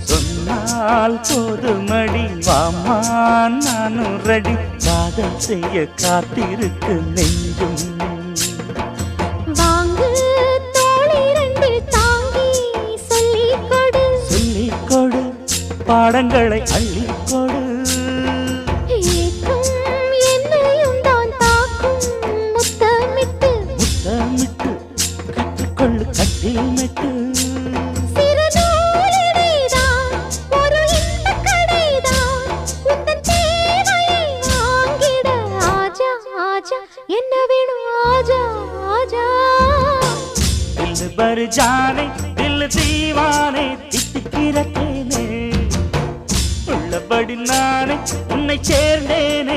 சொன்னால் போதுமடி வாமா நானும் ரெடி. காதல் செய்ய காத்திருக்கு நெஞ்சும். வாங்கு தோளிரண்டு தாங்கி சொல்லிக் கொடு. சொல்லிக் கொடு பாடங்களை அள்ளிக் வாங்கிட ஆஜா ஆஜா என்ன வேணும் ஆஜா ஆஜா? தில் பர் ஜானே தில் தீவானே திட்டுக்கிற தேனே உள்ளபடி நானே உன்னை